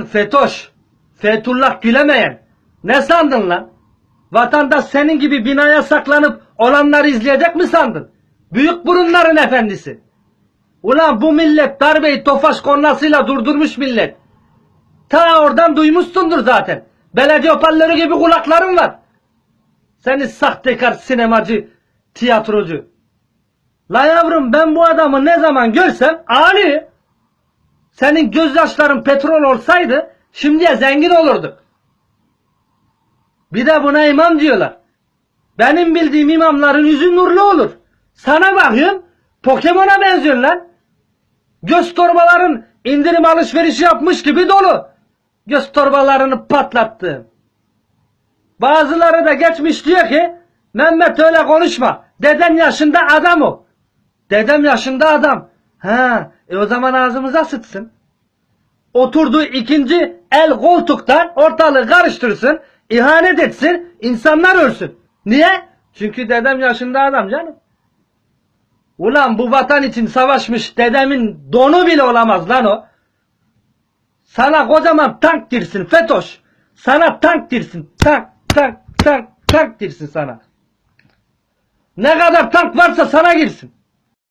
Fetoş, Fethullah Gülemeyen. Ne sandın lan? Vatandaş senin gibi binaya saklanıp olanları izleyecek mi sandın? Büyük burunların efendisi. Ulan bu millet darbeyi tofaş kornasıyla durdurmuş millet. Ta oradan duymuşsundur zaten. Belediye hoparlörü gibi kulakların var. Seni sahtekar sinemacı, tiyatrocu. La yavrum ben bu adamı ne zaman görsem ağlıyor. Senin gözyaşların petrol olsaydı şimdiye zengin olurduk. Bir de buna imam diyorlar. Benim bildiğim imamların yüzü nurlu olur. Sana bakıyorum Pokemon'a benziyorsun lan. Göz torbaların indirim alışverişi yapmış gibi dolu. Göz torbalarını patlattı. Bazıları da geçmiş diyor ki Mehmet öyle konuşma. Deden yaşında adam o. Dedem yaşında adam. Ha, e o zaman ağzımıza sıçsın. Oturduğu ikinci el koltuktan ortalığı karıştırsın, ihanet etsin, insanlar ölsün. Niye? Çünkü dedem yaşında adam canım. Ulan bu vatan için savaşmış dedemin donu bile olamaz lan o. Sana kocaman tank girsin Fetoş. Sana tank girsin. Tank, tank, tank, tank girsin sana. Ne kadar tank varsa sana girsin.